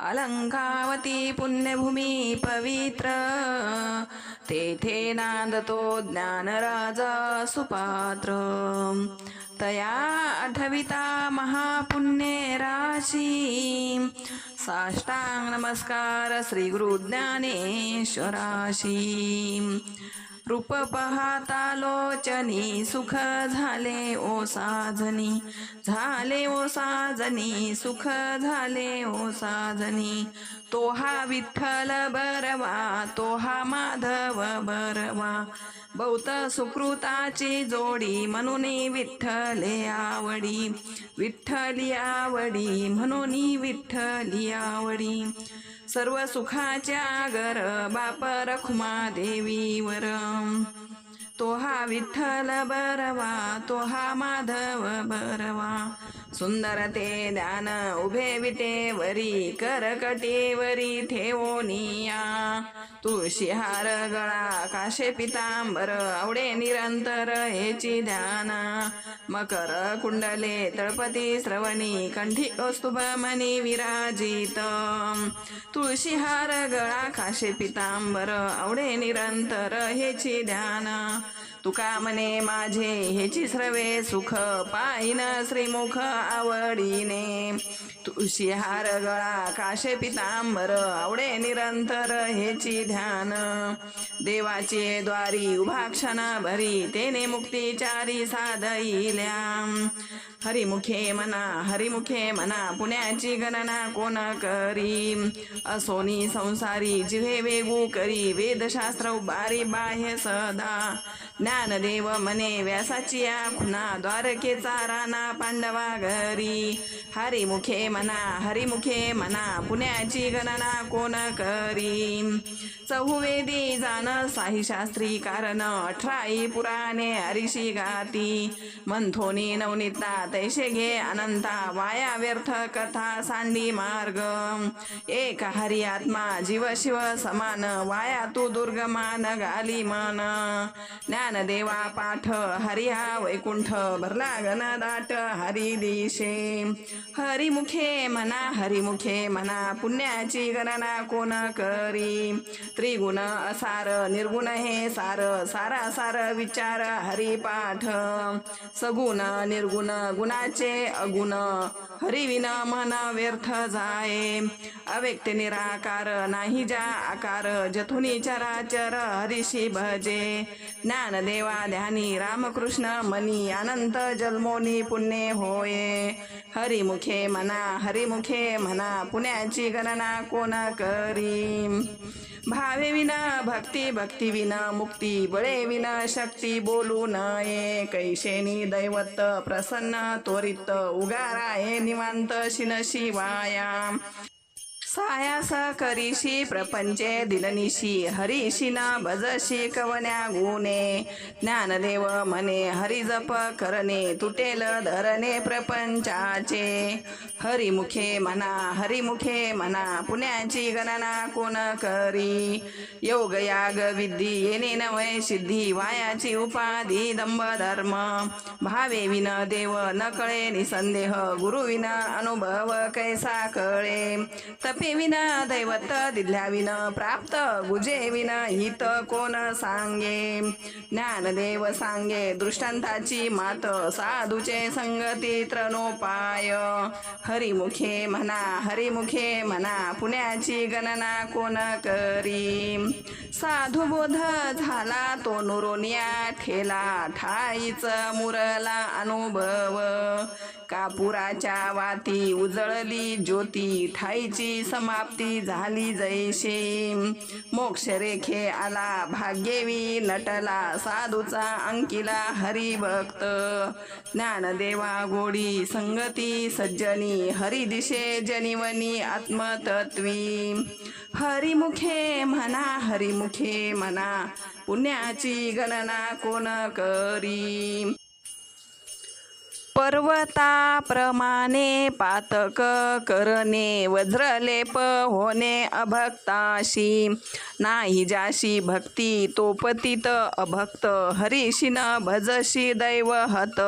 अलंकावती पुण्यभूमी पवित्र। तेथे नांदतो ज्ञानराजा सुपात्र। तया आठविता महापुण्ये राशी। साष्टांग नमस्कार श्री गुरु ज्ञानेश्वराशी रूप पाहता लोचनी सुख झाले ओ साजनी झाले ओ साजनी सुख झाले ओ साजनी तो हा विठ्ठल बरवा तो हा माधव बरवा. बहुत सुकृताची जोडी म्हणून विठ्ठले आवडी. विठ्ठली आवडी म्हणून विठ्ठली आवडी. सर्व सुखाच्या गर बाप रखुमा देवीवर तो हा विठ्ठल बरवा तो हा माधव बरवा. सुंदर ते ध्यान उभे विटेवरी करकटेवरी ठेवोनिया तुळशी हार गळा काशे पितांबर आवडे निरंतर हेची ध्यान. मकर कुंडले तळपती श्रवणी कंठी कौस्तुभ मनी विराजित. तुळशी हार गळा काशे पितांबर आवडे निरंतर हेची ध्यान. तुका म्हणे माझे हेची श्रवे सुख? पाहिन श्रीमुख आवडीने. तुळशी हार गळा काशे पितांबर आवडे निरंतर हेची ध्यान. देवाचे द्वारी उभा क्षण भरी तेने मुक्तीचारी साधईल्या. हरिमुखे म्हणा हरिमुखे म्हणा पुण्याची गणना कोण करी? असोनी संसारी जिव्हे वेगू करी वेदशास्त्र उभारी बाह्य सदा. ज्ञानदेव मने व्यासाची या खुना द्वारकेचा राणा पांडवा घरी. हरिमुखे म्हणा हरिमुखे म्हणा पुण्याची गणना कोण करी चहुवेदी जाण साही शास्त्री कारण अठराई पुराणे हरिशी गाती. मंथोनी नवनीता तैसे घे अनंता वाया व्यर्थ कथा सांडी मार्ग. एक हरी आत्मा जीव शिव समान वाया तू दुर्गमान गाली मन. ज्ञानदेवा पाठ हरिहा वैकुंठ भरला गण दाट हरी दिशे. हरिमुखे म्हणा हरिमुखे म्हणा पुण्याची गणना कोण करी? त्रिगुण असार निर्गुण हे सार सारा सार विचार हरिपाठ. सगुण निर्गुण गुणाचे अगुण. हरिविन मन व्यर्थ जाय. अव्यक्त निराकार नाही जा आकार. जथुनी चराचर हरिशी भजे. ज्ञानदेवा ध्यानी रामकृष्ण मनी. अनंत जन्मोनी पुण्ये होये. हरिमुखे म्हणा हरिमुखे म्हणा पुण्याची गणना कोण करी भावे विना भक्ती भक्ती विना मुक्ती बळे विना शक्ती बोलू नये. कैशेनी दैवत प्रसन्न त्वरित उगाराये निवांत शिन शिवाया सायास करीशी प्रपंचे दिलनिशी हरिशिना ना भजशी कवन्या गुणे. ज्ञानदेव मने हरि जप करणे तुटेल धरणे प्रपंचाचे. हरिमुखे म्हणा हरिमुखे म्हणा पुण्याची गणना कोण करी? योग याग विद्धी येणे नवय सिद्धी वायाची उपाधी दंभ धर्म भावे विन देव न कळे निसंदेह गुरुविना अनुभव कैसा कळे? तपे विना दैवत दिल्याविन प्राप्त गुजेविन हित कोण सांगे? ज्ञानदेव सांगे दृष्टांताची मात साधूचे संगती त्रणोपाय हरिमुखे म्हणा हरिमुखे म्हणा पुण्याची गणना कोण करी? साधू बोध झाला तो नुरोनिया ठेला ठाईच मुरला अनुभव. कापुराच्या वाती उजळली ज्योती. ठाईची समाप्ती झाली जैशी. मोक्ष रेखे आला भाग्यवी नटला साधूचा अंकिला हरिभक्त. ज्ञानदेवा गोडी संगती सज्जनी हरी दिशे जनिवनी आत्मतत्वी. हरिमुखे म्हणा हरिमुखे म्हणा पुण्याची गणना कोण करी? पर्वताप्रमाणे पातक करणे वज्रलेप होणे अभक्ताशी. नाही जाशी भक्ती तो पतित अभक्त हरिशिन भजशी दैवहत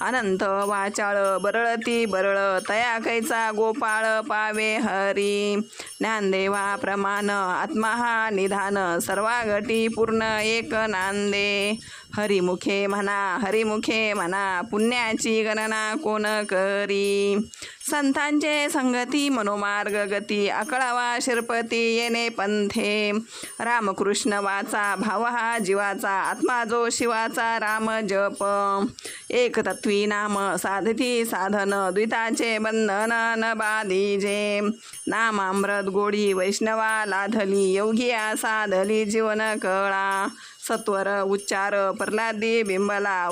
अनंत वाचाळ बरळती बरळ तया कैचा गोपाळ पावे हरी. ज्ञानदेवा प्रमाण आत्मा हा निधान सर्वागटी पूर्ण एक नांदे. हरिमुखे म्हणा हरिमुखे म्हणा पुण्याची गणना कोण करी? संतांचे संगती मनोमार्ग गती अकळावा शिरपती येणे पंथे. रामकृष्ण वाचा भाव हा जीवाचा आत्मा जो शिवाचा राम जप. एक तत्वी नाम साधती साधन द्विताचे बंधन न बाधीजे नामामृत गोडी वैष्णवा लाधली योगिया साधली जीवन कळा. सत्वर उच्चार प्रल्हादी बिंबला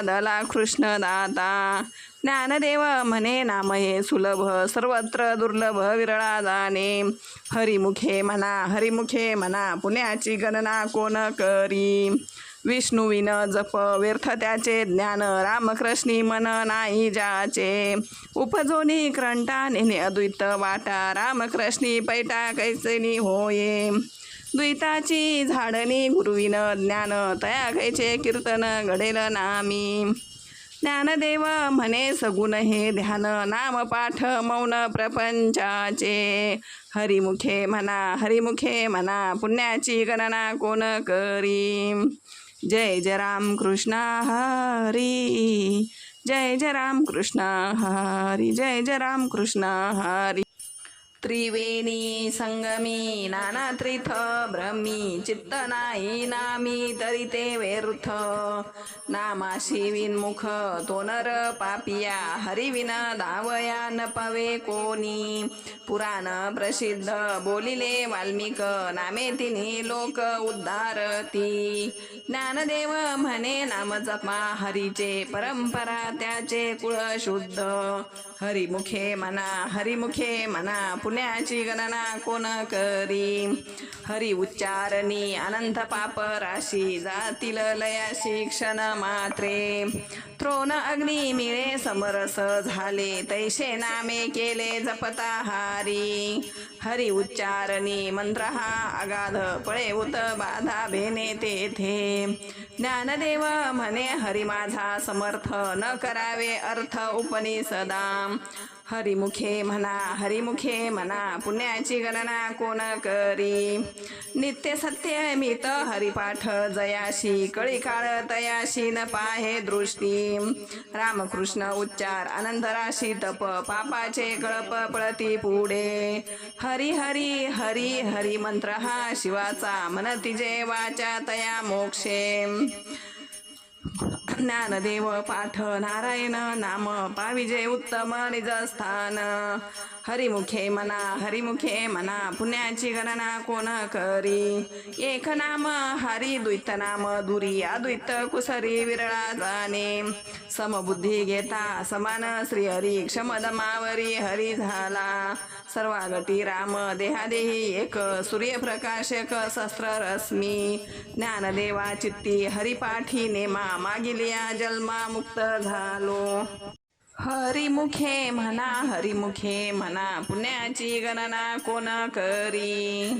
दला कृष्ण कृष्णदाता. ज्ञानदेव म्हणे नाम हे सुलभ सर्वत्र दुर्लभ विरळा जाणे. हरिमुखे म्हणा हरिमुखे म्हणा पुण्याची गणना कोण करी? विष्णुविन जप व्यर्थ त्याचे ज्ञान रामकृष्णी मन नाही जाचे उपजोनी क्रंटा नेने अद्वैत वाटा रामकृष्णी पैटा कैसेनी होये. द्वैताची झाडणी गुरुविन ज्ञान तया कैचे कीर्तन घडेल नामी. ज्ञानदेव म्हणे सगुण हे ध्यान नाम पाठ मौन प्रपंचाचे. हरिमुखे म्हणा हरिमुखे म्हणा पुण्याची गणना कोण करी? जय जय राम कृष्णा हरी जय जय राम कृष्णा हरी जय जय राम कृष्ण हरी. त्रिवेणी संगमी नाना त्रिथ ब्रह्मी चित्त नाही नामी तरी ते व्यर्थ नामाशी विनमुख तो नर पापिया हरिविन धावया न पवे कोणी. पुराण प्रसिद्ध बोलिले वाल्मिक नामे तिन्ही लोक उद्धारती. ज्ञानदेव म्हणे नाम जपा हरीचे परंपरा त्याचे कुळ शुद्ध. हरिमुखे म्हणा हरिमुखे म्हणा पुण्याची गणना कोण करी? हरी उच्चारणी अनंत पाप राशी जातील लया क्षण मात्रे. त्रोण अग्नी मिळे समरस झाले तैसे नामे केले जपता हारी. हरि उच्चारणी मंत्र हा अगाध पळे उत बाधा भेने तेथे ज्ञानदेव म्हणे हरि माझा समर्थ न करावे अर्थ उपनिषदा हरिमुखे म्हणा हरिमुखे म्हणा पुण्याची गणना कोण करी? नित्य सत्य मित हरिपाठ जयाशी कळी काळ तयाशी न पाहे दृष्टी. रामकृष्ण उच्चार आनंद राशी तप पापाचे कळप पळती पुढे. हरी हरी हरी हरी मंत्र हा शिवाचा मनतिजे वाचा तया मोक्षे. ज्ञानदेव पाठ नारायण नाम पाविजे उत्तम निजस्थान। हरिमुखे मना हरिमुखे मना पुण्याची गणना कोण करी? एक नाम हरी द्वैत नाम दुरी अद्वैत कुसरी विरळा जाणे. समबुद्धी घेता समान श्री हरी क्षमदमावरी हरी झाला. सर्वागटी राम देहादेही एक सूर्यप्रकाशक शस्त्र रश्मी ज्ञानदेवा चित्ती हरिपाठी नेमा मागिलिया जन्मा मुक्त झालो. हरिमुखे म्हणा हरिमुखे म्हणा पुण्याची गणना कोण करी?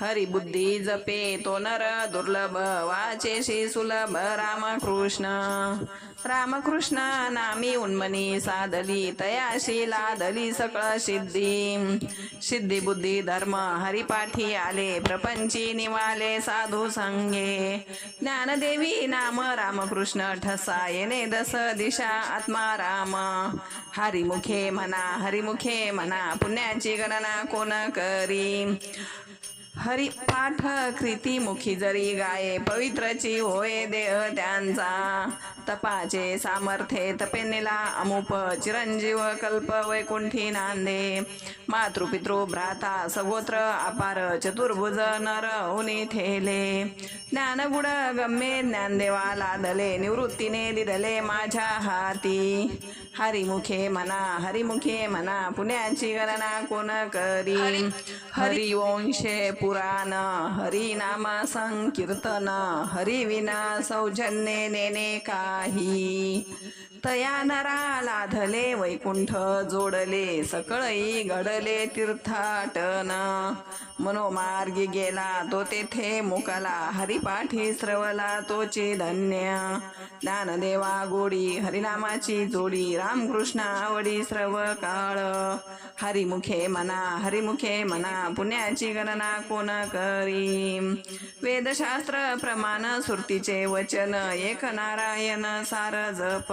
हरिबुद्धी जपे तो नर दुर्लभ वाचेशी सुलभ. रामकृष्ण रामकृष्ण नामी उन्मनी साधली तयाशी लादली सकळ सिद्धी. सिद्धी बुद्धी धर्म हरिपाठी आले प्रपंची निवाले साधू संगे. ज्ञानदेवी नाम रामकृष्ण ठसा येणे दस दिशा आत्मा राम. हरिमुखे म्हणा हरिमुखे म्हणा पुण्याची गणना कोण करी? हरी पाठ कृती मुखी जरी गाये पवित्रची होय देह त्यांचा. तपाचे सामर्थ्ये तपेनेला अमुप चिरंजीव कल्प वैकुंठी नांदे. मातृपितृ भ्राता सगोत्र अपार चतुर्भुज नर उनी थेले ज्ञानगुण गम्ये ज्ञानदेवा लादले निवृत्तीने दिदले माझ्या हाती. हरिमुखे म्हणा हरिमुखे म्हणा पुण्याची गणना कोण करी? हरिवंशे पुराण हरिनाम संकीर्तन हरिविना सौजन्ये नेने काही। तया नरा लाधले वैकुंठ जोडले सकळई घडले तीर्थाटन. मनोमार्गी गेला तो तेथे मुकाला हरिपाठी स्रवला तोचे धन्य. ज्ञानदेवा गोडी हरिनामाची जोडी रामकृष्ण आवडी स्रव काळ हरिमुखे मना हरिमुखे मना पुण्याची गणना कोण करी? वेदशास्त्र प्रमाण सुरतीचे वचन एक नारायण सार जप.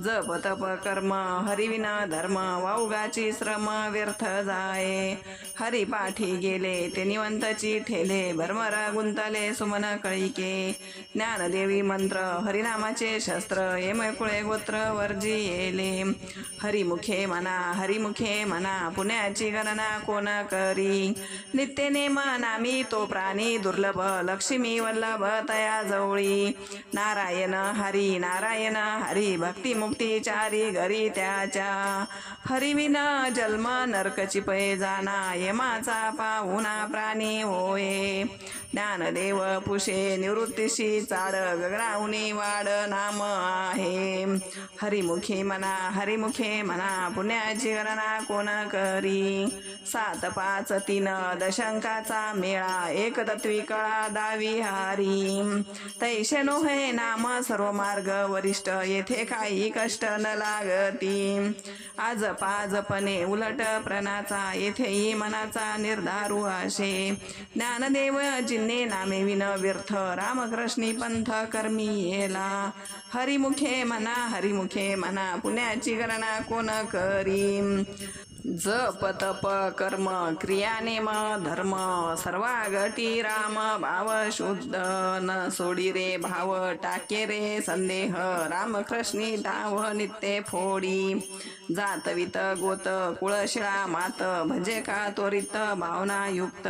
जप तप कर्म हरिविना धर्म वाऊगाची श्रम व्यर्थ जाये. हरिपाठी गेले ते निवंतची ठेले भरमरा गुंतले सुमन कळिके. ज्ञानदेवी मंत्र हरिनामाचे शस्त्र येमकुळे गोत्र वर्जी येले. हरिमुखे म्हणा हरिमुखे म्हणा पुण्याची गणना कोण करी? नित्य नेम नामी तो प्राणी दुर्लभ लक्ष्मी वल्लभ तया जवळी नारायण हरी नारायण हरी भक्ती मुक्ती चारी घरी त्याच्या. हरिविना जन्म नरकची पै जाना यमाचा पाहुणा प्राणी होये. ज्ञानदेव पुषे निवृत्तीशी चाड गगनाहुनी वाड नाम आहे. हरिमुखी म्हणा हरिमुखे म्हणा पुण्याची गणना कोण करी? सात पाच तीन दशंकाचा मेळा एक तत्वी कळा दावी हारी. तैसे हे नाम सर्व मार्ग वरिष्ठ येथे काही कष्ट न लागती. आज पाजपणे उलट प्रणाचा येथेही मनाचा निर्धारू असे. ज्ञानदेव चिन्हे नामे विन व्यर्थ रामकृष्णी पंथ कर्मी येला. हरिमुखे म्हणा हरिमुखे म्हणा पुण्याची गणना कोण करी जप तप कर्म क्रिया नेम धर्म सर्वा गटी राम भाव शुद्ध न सोडी रे भाव टाके रे संदेह रामकृष्णी धाव नित्य फोडी. जात वित गोत कुळशिळा मात भजे का त्वरित भावना युक्त.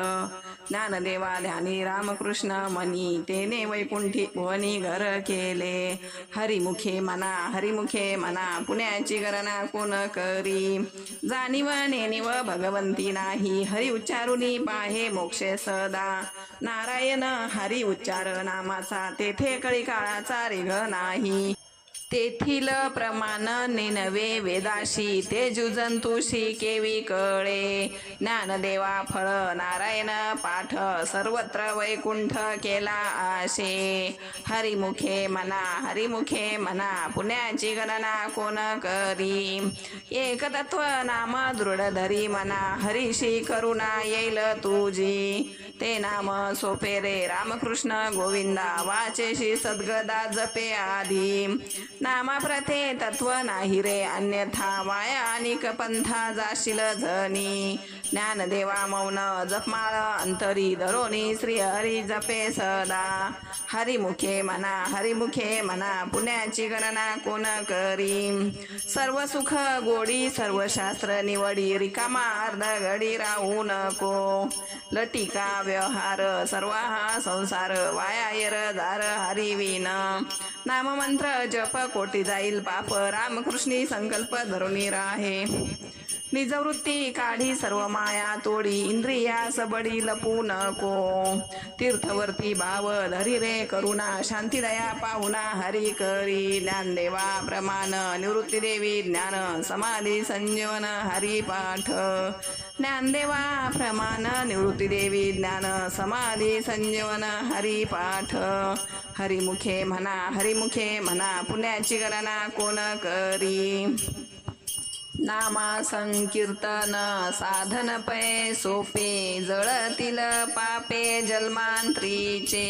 ज्ञानदेवा ध्यानी रामकृष्ण मनी तेने वैकुंठी भुवनी घर केले. हरिमुखे मना हरिमुखे मना पुण्याची गणना कोण करी? जाणीव नेनिव भगवंती नाही हरि उच्चारुनी पाहे मोक्षे सदा. नारायण हरी उच्चार नामाचा तेथे कळी काळाचा रिघ नाही. तेथील प्रमाण नेनवे वेदाशी ते जुजंतुशी केवी कळे. ज्ञानदेवा फळ नारायण पाठ सर्वत्र वैकुंठ केला आशे. हरिमुखे मना हरिमुखे मना पुण्याची गणना कोण करी? एक तत्व नाम दृढ धरी मना हरिशी करुणा येईल तुझी. ते नाम सोपे रे रामकृष्ण गोविंदा वाचेशी सद्गदा जपे आधी. नामाप्रथे तत्व नाही रे अन्यथा वाया अनेक पंथा जाशील धनी ज्ञानदेवा मौन जपमाळ अंतरी धरोनी श्री हरी जपे सदा. हरिमुखे म्हणा हरिमुखे म्हणा पुण्याची गणना कोण करी? सर्व सुख गोडी सर्व शास्त्र निवडी रिकामा अर्ध घडी राहू नको. लटिका व्यवहार सर्व हा संसार वाया दार हरिविन नाममंत्र जप कोटी जाईल पाप. रामकृष्णी संकल्प धरुनी राहे. निजवृत्ती काढी सर्व माया तोडी. इंद्रिया सबडी लपू नको. तीर्थवर्ती भाव धरी रे करुणा. शांती दया पाहुणा हरी करी. ज्ञानदेवा प्रमाण. निवृत्ती देवी ज्ञान. समाधी संजीवन हरी पाठ ज्ञानदेवा प्रमाण निवृत्तीदेवी ज्ञान समाधी संजीवन हरी पाठ हरिमुखे म्हणा हरिमुखे म्हणा पुण्याची गणना कोण करी? नामा संकीर्तन साधन पै सोपे जळतील पापे जलमांत्रीचे.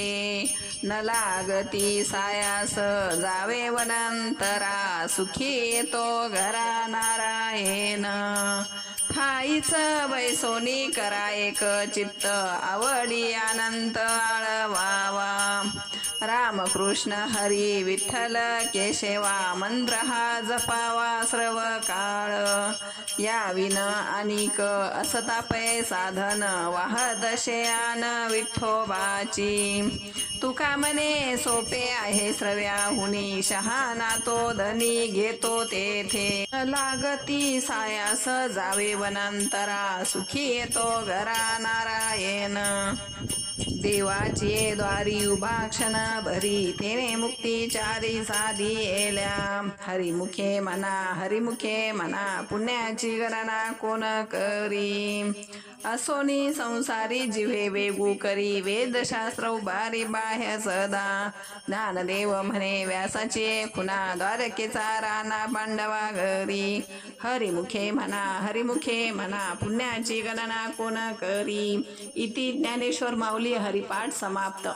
न लागती सायास जावे वनंतरा सुखी येतो घरा नारायण. ठाईच बैसोनी करा एक चित्त आवडी आनंद आळवावा रामकृष्ण हरी विठ्ठल केशवा मंत्र हा जपावा श्रव काळ या विन अनिक असतापे साधन वाहत शेयान विठ्ठोबाची तुका मने सोपे आहे श्रव्याहुनी शहाना तो धनी घेतो तेथे. लागती सायास जावे वनांतरा सुखी येतो घरा नारायण. देवाचे द्वारी उभा क्षण भरी तेने मुक्ती चारी साधी येल्या हरिमुखे म्हणा हरिमुखे म्हणा पुण्याची गणना कोण करी? असोनी संसारी जिव्हे वेगू करी वेदशास्त्र उभारी बाह्य सदा. ज्ञानदेव म्हणे व्यासाचे खुना द्वारकेचा राणा पांडवा घरी. हरिमुखे म्हणा हरिमुखे म्हणा पुण्याची गणना कोण करी? इति ज्ञानेश्वर माऊली हरिपाठ समाप्त.